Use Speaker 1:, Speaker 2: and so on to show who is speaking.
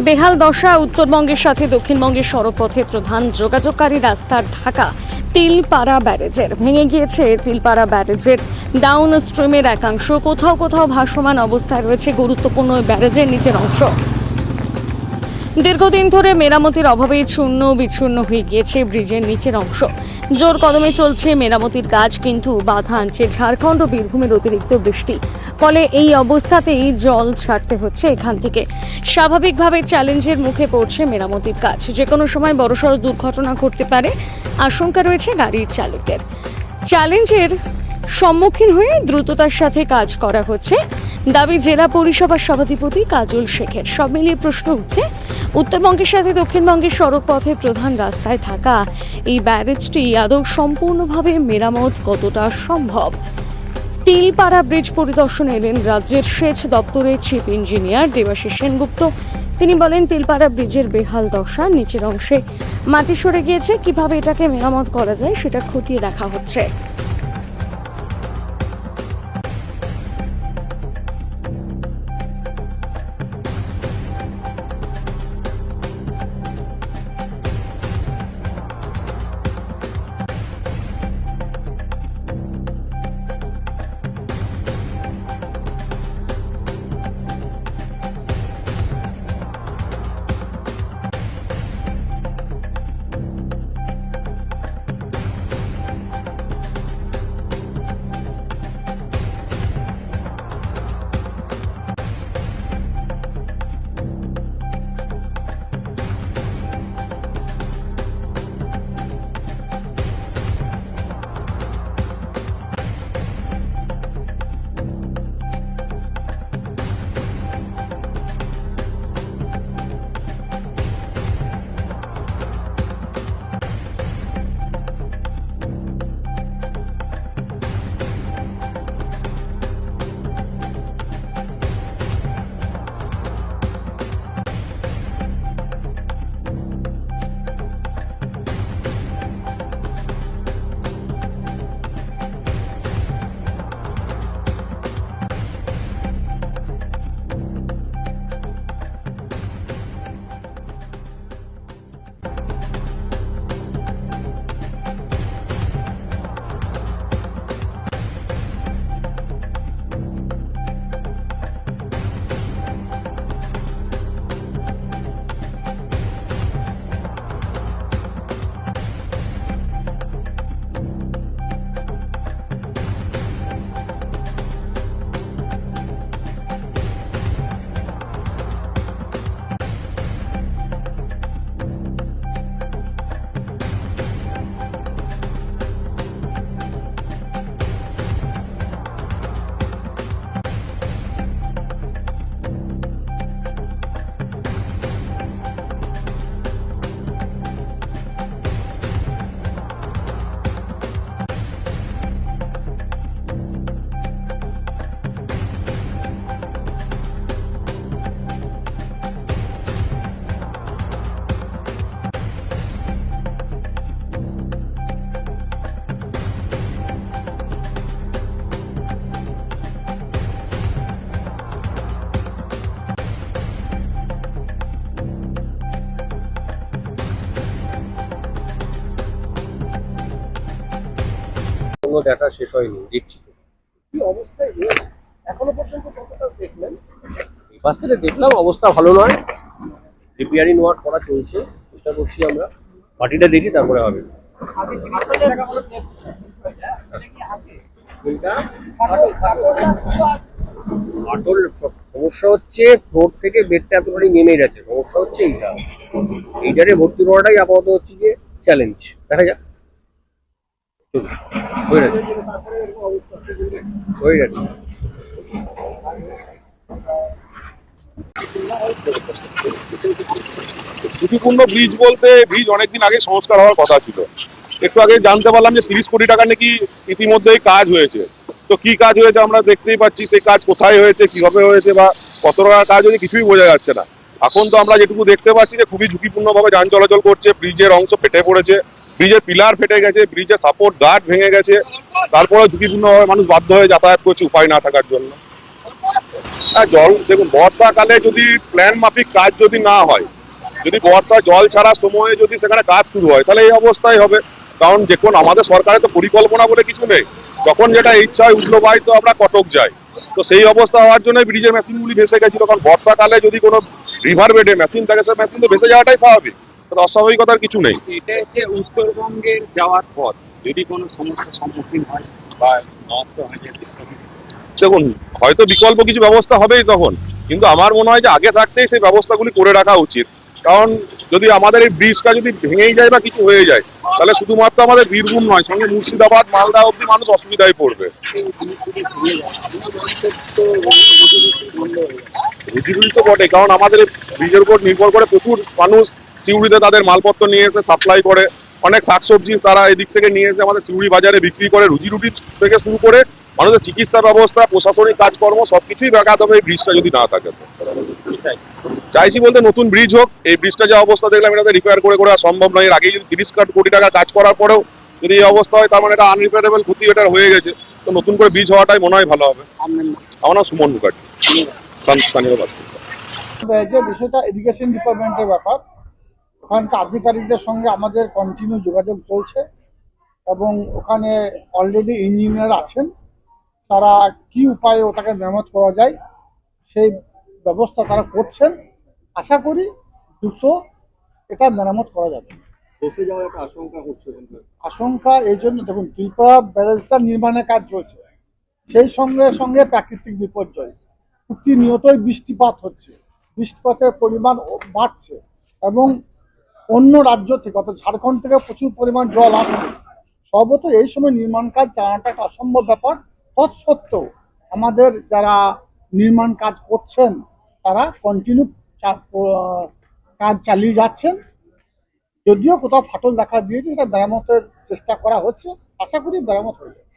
Speaker 1: বেহাল দশা উত্তরবঙ্গের সাথে দক্ষিণবঙ্গের সড়কপথে প্রধান যোগাযোগকারী রাস্তার ঢাকা তিলপাড়া ব্যারেজের। ভেঙে গিয়েছে তিলপাড়া ব্যারেজের ডাউন স্ট্রিমের একাংশ। কোথাও কোথাও ভাসমান অবস্থায় রয়েছে গুরুত্বপূর্ণ ব্যারেজের নিচের অংশ। দীর্ঘদিন ধরে মেরামতির অভাবে চূর্ণ বিচ্ছুন্ন হয়ে গিয়েছে ব্রিজের নিচের অংশ। জোর কদমে চলছে মেরামতির কাজ, কিন্তু বাধা আনছে ঝাড়খণ্ড ও বীরভূমের অতিরিক্ত বৃষ্টি। ফলে এই অবস্থাতেই জল ছাড়তে হচ্ছে এখান থেকে। স্বাভাবিকভাবে চ্যালেঞ্জের মুখে পড়ছে মেরামতির কাজ। যে কোনো সময় বড়সড় দুর্ঘটনা ঘটতে পারে। আশঙ্কা রয়েছে গাড়ির চালকদের। চ্যালেঞ্জের সম্মুখীন হয়ে দ্রুততার সাথে কাজ করা হচ্ছে। দাবি জেলা পরিষভার সভাধিপতি কাজল শেখের। সব মিলিয়ে প্রশ্ন উঠছে, উত্তরবঙ্গের সাথে দক্ষিণবঙ্গের সড়ক পথে প্রধান রাস্তায় থাকা এই ব্যারেজটি আদৌ সম্পূর্ণভাবে মেরামত কতটা সম্ভব? তিলপাড়া ব্রিজ পরিদর্শন এলেন রাজ্যের সেচ দপ্তরের চিফ ইঞ্জিনিয়ার দেবাশিস সেনগুপ্ত। তিনি বলেন, তিলপাড়া ব্রিজের বেহাল দশা নিচের অংশে মাটি সরে গিয়েছে। কীভাবে এটাকে মেরামত করা যায় সেটা খতিয়ে দেখা হচ্ছে।
Speaker 2: কোনো ডাটা শেষ হয়নি দেখছি।
Speaker 3: কি অবস্থায় এখনও পর্যন্ত কতটা দেখলেন?
Speaker 2: থেকে দেখলাম অবস্থা ভালো নয়। রিপেয়ারিং ওয়ার্ক করা চলছে চেষ্টা করছি আমরা। মাটিটা দেখি তারপরে হবে? সমস্যা হচ্ছে ফ্লোর থেকে বেডটা এতখানি নেমে যাচ্ছে সমস্যা হচ্ছে এইটা। এইটারে ভর্তি করাটাই আপাতত হচ্ছে যে চ্যালেঞ্জ দেখা যাক চলুন, হয়ে যাচ্ছে হয়ে যাচ্ছে
Speaker 4: ঝুঁকিপূর্ণ ব্রিজ বলতে ব্রিজ অনেকদিন আগে সংস্কার হওয়ার কথা ছিল। একটু আগে জানতে পারলাম যে তিরিশ কোটি টাকা নাকি ইতিমধ্যেই কাজ হয়েছে। তো কি কাজ হয়েছে আমরা দেখতেই পাচ্ছি সেই কাজ কোথায় হয়েছে, কীভাবে হয়েছে বা কত টাকার কাজ হয়েছে কিছুই বোঝা যাচ্ছে না। এখন তো আমরা যেটুকু দেখতে পাচ্ছি যে খুবই ঝুঁকিপূর্ণভাবে যান চলাচল করছে ব্রিজের অংশ ফেটে পড়েছে। ব্রিজের পিলার ফেটে গেছে ব্রিজের সাপোর্ট গার্ড ভেঙে গেছে। তারপরে ঝুঁকিপূর্ণভাবে মানুষ বাধ্য হয়ে যাতায়াত করছে উপায় না থাকার জন্য। হ্যাঁ জল, দেখুন, বর্ষাকালে যদি প্ল্যান মাফিক কাজ যদি না হয়, যদি বর্ষা জল ছাড়া সময়ে যদি সেখানে কাজ শুরু হয়, তাহলে এই অবস্থাই হবে। কারণ দেখুন, আমাদের সরকারের তো পরিকল্পনা বলে কিছু নেই। যখন যেটা ইচ্ছা হয় উঠল বাই, তো আমরা কটক যাই। তো সেই অবস্থা হওয়ার জন্য ব্রিজের মেশিনগুলি ভেসে গেছিল। কারণ বর্ষাকালে যদি কোনো রিভার বেডে মেশিন থাকে সে মেশিন তো ভেসে যাওয়াটাই স্বাভাবিক। অস্বাভাবিকতার কিছু নেই।
Speaker 5: এটা হচ্ছে উত্তরবঙ্গের যাওয়ার পথ। যদি কোনো সমস্যার সম্মুখীন হয় বা নষ্ট হয়ে যায়
Speaker 4: দেখুন হয়তো বিকল্প কিছু ব্যবস্থা হবেই তখন কিন্তু আমার মনে হয় যে আগে থাকতেই সেই ব্যবস্থাগুলি করে রাখা উচিত। কারণ যদি আমাদের এই ব্রিজটা যদি ভেঙেই যায় বা কিছু হয়ে যায় তাহলে শুধুমাত্র আমাদের বীরভূম নয় সঙ্গে মুর্শিদাবাদ মালদা অব্দি মানুষ অসুবিধায় পড়বে। রুজিরুজি তো বটে কারণ আমাদের ব্রিজের উপর নির্ভর করে প্রচুর মানুষ সিউড়িতে তাদের মালপত্র নিয়ে এসে সাপ্লাই করে। অনেক শাকসবজি তারা এদিক থেকে নিয়ে এসে আমাদের সিউড়ি বাজারে বিক্রি করে রুজি রুটি থেকে শুরু করে মানুষের চিকিৎসা ব্যবস্থা প্রশাসনিক কাজকর্ম সবকিছুই ব্যাঘাত হবে এই ব্রিজটা যদি না থাকে। চাইছি বলতে নতুন ব্রিজ হোক এই ব্রিজটা যে অবস্থা দেখলাম এটাতে রিপেয়ার করে করে আর সম্ভব নয়। এর আগেই যদি তিরিশ কোটি টাকা কাজ করার পরেও যদি এই অবস্থা হয় তার মানে এটা আনরিপেয়ারেবল ক্ষতি এটার হয়ে গেছে। তো নতুন করে ব্রিজ হওয়াটাই মনে হয় ভালো হবে। আমার নাম সুমন মুখার্জি। স্থানীয় বাসিন্দা।
Speaker 3: যে বিষয়টা এডুকেশন ডিপার্টমেন্টের ব্যাপার। ওখানকার আধিকারিকদের সঙ্গে আমাদের কন্টিনিউ যোগাযোগ চলছে এবং ওখানে অলরেডি ইঞ্জিনিয়ার আছেন। তারা কি উপায়ে ওটাকে মেরামত করা যায় সেই ব্যবস্থা তারা করছেন। আশা করি দ্রুত এটা মেরামত করা যাবে।
Speaker 5: বসে যাওয়ার একটা আশঙ্কা
Speaker 3: আশঙ্কা এই জন্য দেখুন ত্রিপুরা ব্যারেজটা নির্মাণের কাজ চলছে। সেই সঙ্গে সঙ্গে প্রাকৃতিক বিপর্যয়। প্রতিনিয়তই বৃষ্টিপাত হচ্ছে। বৃষ্টিপাতের পরিমাণ বাড়ছে এবং অন্য রাজ্য থেকে, অর্থাৎ ঝাড়খণ্ড থেকে প্রচুর পরিমাণ জল আসছে সর্বত এই সময় নির্মাণ কাজ চালানোটা একটা অসম্ভব ব্যাপার। তৎসত্ত্বেও আমাদের যারা নির্মাণ কাজ করছেন, তারা কন্টিনিউ কাজ চালিয়ে যাচ্ছেন। যদিও কোথাও ফাটল দেখা দিয়েছে, সেটা মেরামতের চেষ্টা করা হচ্ছে। আশা করি মেরামত হয়ে যাবে।